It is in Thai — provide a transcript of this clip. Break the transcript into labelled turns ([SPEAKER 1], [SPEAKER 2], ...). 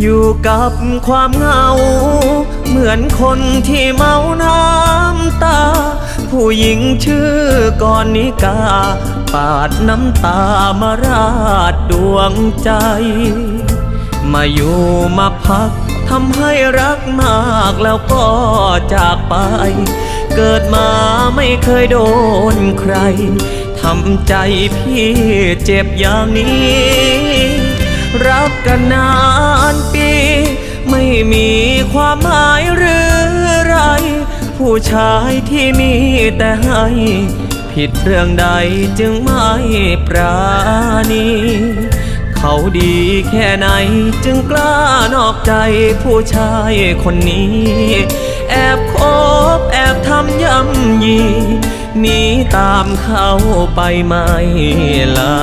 [SPEAKER 1] อยู่กับความเหงา เหมือนคนที่เมาน้ำตา ผู้หญิงชื่อกรนิกา ปาดน้ำตามาราดดวงใจ มาอยู่มาพักทำให้รักมากแล้วก็จากไป เกิดมาไม่เคยโดนใครทำใจพี่เจ็บอย่างนี้ รักกันนาานปี ไม่มีความหมายหรือไร ผู้ชายที่มีแต่ให้ ผิดเรื่องใดจึงไม่ปราณีเขาดีแค่ไหนจึงกล้านอกใจผู้ชายคนนี้ แอบคบแอบทำย่ำยีหนีตามเขาไปไม่ลา